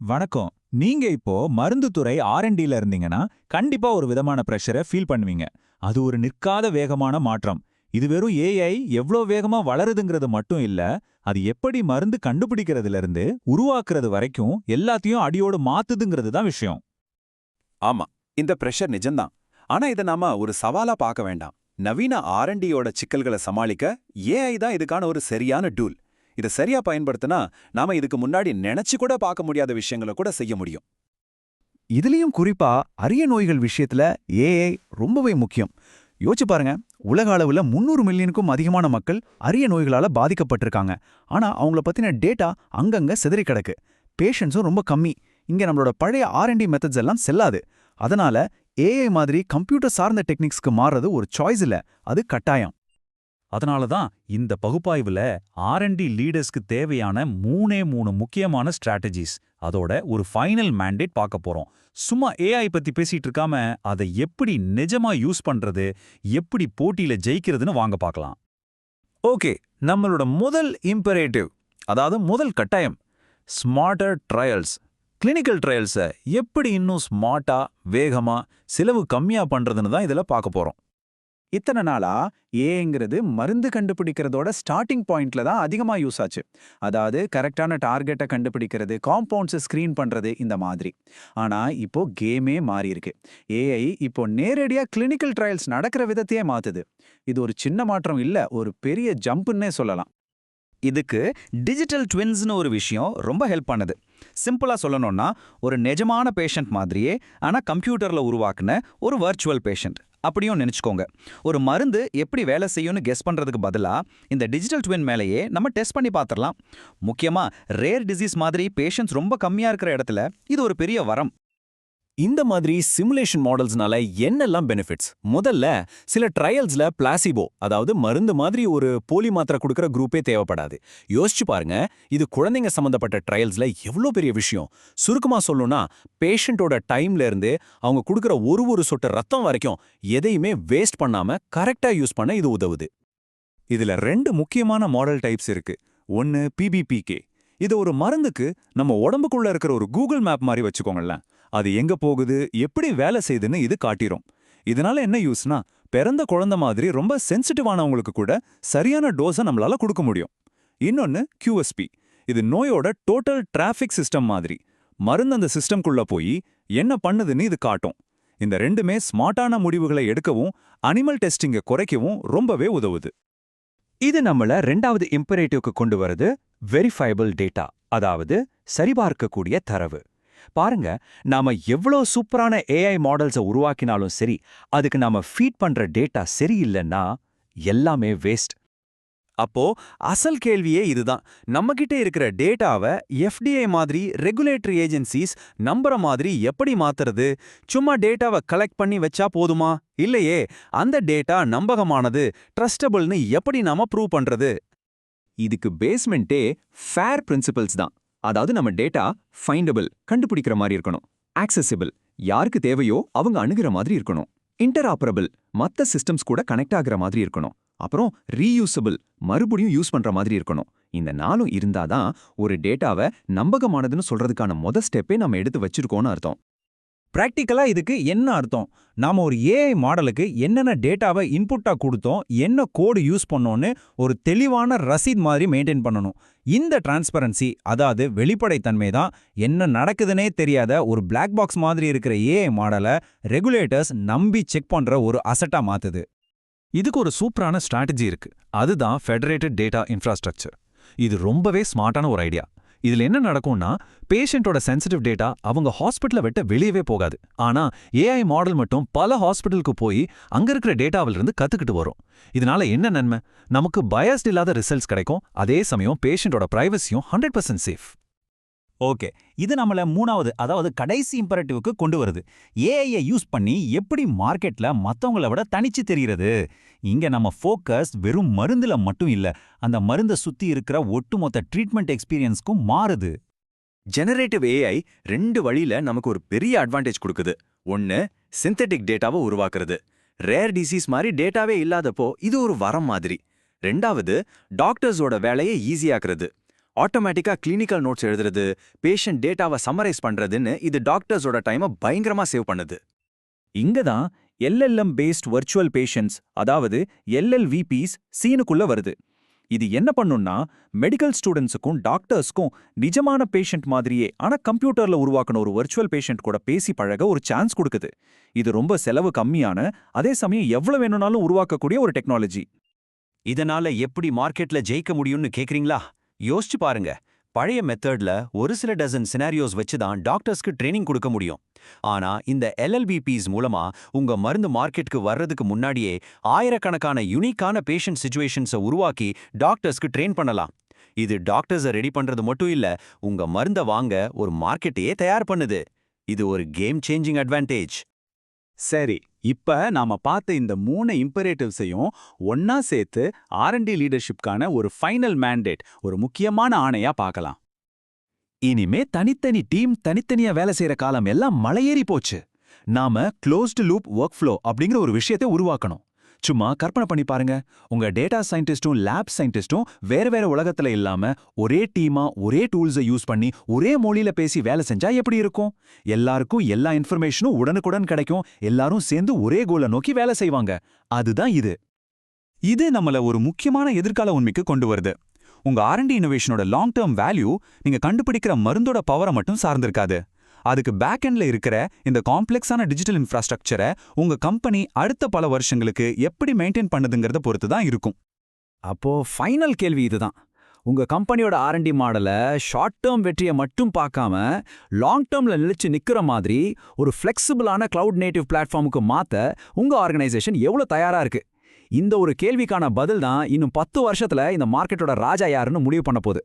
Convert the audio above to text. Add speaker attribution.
Speaker 1: வணக்கம். நீங்க இப்போ மருந்து துறை ஆர்என்டில இருந்தீங்கன்னா கண்டிப்பா ஒரு விதமான பிரஷரை ஃபீல் பண்ணுவீங்க. அது ஒரு நிற்காத வேகமான மாற்றம். இது வெறும் ஏஐ எவ்வளோ வேகமா வளருதுங்கிறது மட்டும் இல்ல அது எப்படி மருந்து கண்டுபிடிக்கிறதுல இருந்து உருவாக்குறது வரைக்கும் எல்லாத்தையும் அடியோடு மாத்துதுங்கிறது தான் விஷயம்.
Speaker 2: ஆமா இந்த பிரஷர் நிஜம்தான். ஆனா இதை நாம ஒரு சவாலா பார்க்க வேண்டாம். நவீன ஆர்என்டியோட சிக்கல்களை சமாளிக்க ஏஐ தான் இதுக்கான ஒரு சரியான டூல். இதை சரியா பயன்படுத்தினா நாம இதுக்கு முன்னாடி நினைச்சு கூட பார்க்க முடியாத விஷயங்களை கூட செய்ய முடியும்.
Speaker 3: இதுலயும் குறிப்பா அரிய நோய்கள் விஷயத்துல ஏஐ ரொம்பவே முக்கியம். யோசிச்சு பாருங்க உலக அளவுல முந்நூறு மில்லியனுக்கும் அதிகமான மக்கள் அரிய நோய்களால பாதிக்கப்பட்டிருக்காங்க. ஆனா அவங்கள பத்தின டேட்டா அங்கங்க சிதறி கிடக்கு. பேஷண்ட்ஸும் ரொம்ப கம்மி. இங்க நம்மளோட பழைய ஆர்என்டி மெத்தட்ஸ் எல்லாம் செல்லாது. அதனால ஏஐ மாதிரி கம்ப்யூட்டர் சார்ந்த டெக்னிக்ஸ்க்கு மாறுறது ஒரு சாய்ஸ் இல்லை. அது கட்டாயம்.
Speaker 1: அதனால தான் இந்த பகுப்பாய்வுல ஆர்என்டி லீடர்ஸ்க்கு தேவையான மூணே மூணு முக்கியமான ஸ்ட்ராட்டஜிஸ் அதோட ஒரு ஃபைனல் மேண்டேட் பார்க்க போறோம். சும்மா ஏஐ பத்தி பேசிட்டு இருக்காம அதை எப்படி நிஜமா யூஸ் பண்றது எப்படி போட்டியில ஜெயிக்கிறதுன்னு வாங்க பார்க்கலாம். ஓகே நம்மளோட முதல் இம்பரேட்டிவ் அதாவது முதல் கட்டாயம் ஸ்மார்ட்டர் ட்ரையல்ஸ் கிளினிக்கல் ட்ரையல்ஸை எப்படி இன்னும் ஸ்மார்ட்டா வேகமா செலவு கம்மியா பண்றதுன்னு தான் இதுல பார்க்க போறோம்.
Speaker 3: இத்தனை நாளா ஏங்கிறது மருந்து கண்டுபிடிக்கிறதோட ஸ்டார்டிங் பாயிண்ட்ல தான் அதிகமா யூஸ் ஆச்சு. அதாவது கரெக்டான டார்கெட்டை கண்டுபிடிக்கிறது காம்பவுண்ட்ஸை ஸ்க்ரீன் பண்றது இந்த மாதிரி. ஆனா இப்போ கேமே மாறி இருக்கு ஏஐ இப்போ நேரடியா கிளினிக்கல் ட்ரையல்ஸ் நடக்கிற விதத்தையே மாத்துது. இது ஒரு சின்ன மாற்றம் இல்ல ஒரு பெரிய ஜம்ப்புன்னே சொல்லலாம்.
Speaker 4: இதுக்கு டிஜிட்டல் ட்வின்ஸ்னு ஒரு விஷயம் ரொம்ப ஹெல்ப் பண்ணுது. சிம்பிளா சொல்லணும்னா ஒரு நிஜமான பேஷண்ட் மாதிரியே ஆனா கம்ப்யூட்டர்ல உருவாக்குன ஒரு வர்ச்சுவல் பேஷண்ட் அப்படியும் நினைச்சுக்கோங்க. ஒரு மருந்து எப்படி வேலை செய்யும்னு கெஸ் பண்றதுக்கு பதிலா இந்த டிஜிட்டல் ட்வின் மேலேயே நம்ம டெஸ்ட் பண்ணி பார்த்துடலாம் முக்கியமா ரேர் டிசீஸ் மாதிரி பேஷண்ட்ஸ் ரொம்ப கம்மியா இருக்கிற இடத்துல இது ஒரு பெரிய வரம்.
Speaker 2: இந்த மாதிரி சிமுலேஷன் மாடல்ஸ்னால என்னெல்லாம் பெனிஃபிட்ஸ் முதல்ல சில ட்ரையல்ஸ்ல பிளாசிபோ அதாவது மருந்து மாதிரி ஒரு போலி மாத்திரை கொடுக்குற குரூப்பே தேவைப்படாது. யோசிச்சு பாருங்க இது குழந்தைங்க சம்பந்தப்பட்ட ட்ரையல்ஸ்ல எவ்வளோ பெரிய விஷயம். சுருக்கமா சொல்லணும்னா பேஷண்ட்டோட டைம்ல இருந்து அவங்க கொடுக்குற ஒரு ஒரு சொட்டு ரத்தம் வரைக்கும் எதையுமே வேஸ்ட் பண்ணாம கரெக்டா யூஸ் பண்ண இது உதவுது.
Speaker 1: இதுல ரெண்டு முக்கியமான மாடல் டைப்ஸ் இருக்கு. ஒன்னு பிபிபிகே இது ஒரு மருந்துக்கு நம்ம உடம்புக்குள்ள இருக்கிற ஒரு கூகுள் மேப் மாதிரி வச்சுக்கோங்களேன். அது எங்க போகுது எப்படி வேலை செய்யுதுன்னு இது காட்டிரும். இதனால என்ன யூஸ்னா பிறந்த குழந்தை மாதிரி ரொம்ப சென்சிட்டிவானவங்களுக்கு கூட சரியான டோஸை நம்மளால கொடுக்க முடியும். இன்னொன்னு கியூஎஸ்பி இது நோயோட டோட்டல் டிராஃபிக் சிஸ்டம் மாதிரி. மருந்து அந்த சிஸ்டம்குள்ள போய் என்ன பண்ணுதுன்னு இது காட்டும். இந்த ரெண்டுமே ஸ்மார்ட்டான முடிவுகளை எடுக்கவும் அனிமல் டெஸ்டிங்கை குறைக்கவும் ரொம்பவே உதவுது.
Speaker 3: இது நம்மள ரெண்டாவது இம்பரேட்டிவ்க்கு கொண்டு வர்றது வெரிஃபைபிள் டேட்டா அதாவது சரிபார்க்கக்கூடிய தரவு. பாருங்க நாம எவ்வளோ சூப்பரான ஏஐ மாடல்ஸை உருவாக்கினாலும் சரி அதுக்கு நாம ஃபீட் பண்ற டேட்டா சரியில்லைன்னா எல்லாமே வேஸ்ட்
Speaker 2: அப்போ அசல் கேள்வியே இதுதான். நம்மகிட்ட இருக்கிற டேட்டாவை எஃப்டிஐ மாதிரி ரெகுலேட்டரி ஏஜென்சிஸ் நம்புற மாதிரி எப்படி மாத்துறது? சும்மா டேட்டாவை கலெக்ட் பண்ணி வச்சா போதுமா? இல்லையே அந்த டேட்டா நம்பகமானது ட்ரஸ்டபிள்னு எப்படி நாம ப்ரூவ் பண்றது? இதுக்கு பேஸ்மெண்ட்டே ஃபேர் பிரின்சிபல்ஸ் தான். அதாவது நம்ம டேட்டா ஃபைண்டபிள் கண்டுபிடிக்கிற மாதிரி இருக்கணும். ஆக்சசிபிள் யாருக்கு தேவையோ அவங்க அணுகிற மாதிரி இருக்கணும். இன்டராப்பரபிள் மத்த சிஸ்டம்ஸ் கூட கனெக்ட் ஆகிற மாதிரி இருக்கணும். அப்புறம் ரீயூசபிள் மறுபடியும் யூஸ் பண்ற மாதிரி இருக்கணும். இந்த நாளும் இருந்தாதான் ஒரு டேட்டாவை நம்பகமானதுன்னு சொல்றதுக்கான மொத ஸ்டெப்பே நம்ம எடுத்து வச்சிருக்கோம்னு அர்த்தம்.
Speaker 1: பிராக்டிக்கலா இதுக்கு என்ன அர்த்தம்? நாம ஒரு ஏஐ மாடலுக்கு என்னென்ன டேட்டாவை இன்புட்டா கொடுத்தோம் என்ன கோடு யூஸ் பண்ணோம்னு ஒரு தெளிவான ரசீத் மாதிரி மெயின்டைன் பண்ணணும். இந்த டிரான்ஸ்பரன்சி அதாவது வெளிப்படைத்தன்மை தான் என்ன நடக்குதுன்னே தெரியாத ஒரு பிளாக் பாக்ஸ் மாதிரி இருக்கிற ஏஐ மாடலை ரெகுலேட்டர்ஸ் நம்பி செக் பண்ற ஒரு அசட்டா மாத்துது. இதுக்கு ஒரு சூப்பரான ஸ்ட்ராட்டஜி இருக்கு. அதுதான் ஃபெடரேட்டட் டேட்டா இன்ஃப்ராஸ்ட்ரக்சர் இது ரொம்பவே ஸ்மார்ட்டான ஒரு ஐடியா இதுல என்ன நடக்கும்னா பேஷண்டோட சென்சிட்டிவ் டேட்டா அவங்க ஹாஸ்பிட்டலை விட்டு வெளியவே போகாது. ஆனா ஏஐ மாடல் மட்டும் பல ஹாஸ்பிட்டலுக்கு போய் அங்க இருக்கிற டேட்டாவிலிருந்து இருந்து கத்துக்கிட்டு வரும். இதனால என்ன நன்மை? நமக்கு பயஸ்ட் இல்லாத ரிசல்ட்ஸ் கிடைக்கும். அதே சமயம் பேஷண்டோட பிரைவசியும் ஹண்ட்ரட் பர்சன்ட் சேஃப் ஓகே. இது நம்மள மூணாவது அதாவது கடைசி இம்பரட்டிவ்க்கு கொண்டு வருது. ஏஐயை யூஸ் பண்ணி எப்படி மார்க்கெட்ல மத்தவங்கள விட தனிச்சு தெரிகிறது இங்க நம்ம ஃபோக்கஸ் வெறும் மருந்துல மட்டும் இல்ல அந்த மருந்தை சுத்தி இருக்கிற ஒட்டுமொத்த ட்ரீட்மெண்ட் எக்ஸ்பீரியன்ஸ்க்கும் மாறுது.
Speaker 2: ஜெனரேட்டிவ் ஏஐ ரெண்டு வழியில் நமக்கு ஒரு பெரிய அட்வான்டேஜ் கொடுக்குது. ஒன்னு சிந்தெட்டிக் டேட்டாவை உருவாக்குறது. ரேர் டிசீஸ் மாதிரி டேட்டாவே இல்லாதப்போ இது ஒரு வரம் மாதிரி. ரெண்டாவது டாக்டர்ஸோட வேலையை ஈஸியாக்குறது ஆட்டோமேட்டிக்கா கிளினிக்கல் நோட்ஸ் எழுதுறது பேஷண்ட் டேட்டாவை சம்மரைஸ் பண்றதுன்னு இது டாக்டர்ஸோட டைமை பயங்கரமா சேவ் பண்ணுது.
Speaker 3: இங்க தான் எல்எல்எம் பேஸ்ட் வர்ச்சுவல் பேஷண்ட்ஸ் அதாவது எல்எல்விபிஸ் சீனுக்குள்ள வருது. இது என்ன பண்ணும்னா மெடிக்கல் ஸ்டூடெண்ட்ஸுக்கும் டாக்டர்ஸ்க்கும் நிஜமான பேஷண்ட் மாதிரியே ஆனா கம்ப்யூட்டர்ல உருவாக்கின ஒரு வர்ச்சுவல் பேஷண்ட் கூட பேசி பழக ஒரு சான்ஸ் கொடுக்குது. இது ரொம்ப செலவு கம்மியான அதே சமயம் எவ்வளோ வேணும்னாலும் உருவாக்கக்கூடிய ஒரு டெக்னாலஜி
Speaker 2: இதனால எப்படி மார்க்கெட்ல ஜெயிக்க முடியும்னு கேக்குறீங்களா? யோசிச்சு பாருங்க. பழைய மெத்தட்ல ஒரு சில டசன் சினாரியோஸ் வச்சு தான் டாக்டர்ஸ்க்கு ட்ரைனிங் கொடுக்க முடியும். ஆனா இந்த எல்எல்பிபிஸ் மூலமா உங்க மருந்து மார்க்கெட்டுக்கு வர்றதுக்கு முன்னாடியே ஆயிரக்கணக்கான யுனிக்கான பேஷண்ட் சுச்சுவேஷன்ஸை உருவாக்கி டாக்டர்ஸ்க்கு ட்ரெயின் பண்ணலாம். இது டாக்டர்ஸை ரெடி பண்றது மட்டும் இல்ல உங்க மருந்தை வாங்க ஒரு மார்க்கெட்டையே தயார் பண்ணுது. இது ஒரு கேம் சேஞ்சிங் அட்வான்டேஜ்
Speaker 3: சரி. இப்ப நாம பார்த்த இந்த மூணு இம்பரேட்டிவ்ஸையும் ஒன்னா சேர்த்து ஆர்என்டி லீடர்ஷிப்கான ஒரு ஃபைனல் மேண்டேட் ஒரு முக்கியமான ஆணையா பார்க்கலாம். இனிமே தனித்தனி டீம் தனித்தனியா வேலை செய்யற காலம் எல்லாம் மலையேறி போச்சு. நாம க்ளோஸ்டு லூப் ஒர்க் ஃப்ளோ அப்படிங்கிற ஒரு விஷயத்தை உருவாக்கணும். சும்மா கற்பனை பண்ணி பாருங்க. உங்க டேட்டா சயின்டிஸ்டும் லேப் சயின்டிஸ்டும் வேற வேற உலகத்துல இல்லாம ஒரே டீமா ஒரே டூல்ஸை யூஸ் பண்ணி ஒரே மொழியில பேசி வேலை செஞ்சா எப்படி இருக்கும்? எல்லாருக்கும் எல்லா இன்ஃபர்மேஷனும் உடனுக்குடன் கிடைக்கும். எல்லாரும் சேர்ந்து ஒரே கோலை நோக்கி வேலை செய்வாங்க. அதுதான் இது. இது நம்மள ஒரு முக்கியமான எதிர்கால உண்மைக்கு கொண்டு வருது. உங்க ஆர்என்டி இனோவேஷனோட லாங் டேர்ம் வேல்யூ நீங்க கண்டுபிடிக்கிற மருந்தோட பவரை மட்டும் சார்ந்திருக்காது. அதுக்கு பேக் எண்ட்ல இருக்கிற இந்த காம்ப்ளெக்ஸான டிஜிட்டல் இன்ஃப்ராஸ்ட்ரக்சரை உங்க கம்பெனி அடுத்த பல வருஷங்களுக்கு எப்படி மெயின்டைன் பண்ணுதுங்கிறத பொறுத்து தான் இருக்கும்.
Speaker 4: அப்போ ஃபைனல் கேள்வி இதுதான். உங்க கம்பெனியோட ஆர்என்டி மாடலை ஷார்ட் டேர்ம் வெற்றியை மட்டும் பார்க்காம லாங் டேர்ம்ல நிலைச்சு நிக்கிற மாதிரி ஒரு ஃப்ளெக்சிபிளான கிளவுட் நேட்டிவ் பிளாட்ஃபார்முக்கு மாத்த உங்க ஆர்கனைசேஷன் எவ்வளவு தயாரா இருக்கு? இந்த ஒரு கேள்விக்கான பதில் தான் இன்னும் பத்து வருஷத்துல இந்த மார்க்கெட்டோட ராஜா யாருன்னு முடிவு பண்ண போகுது.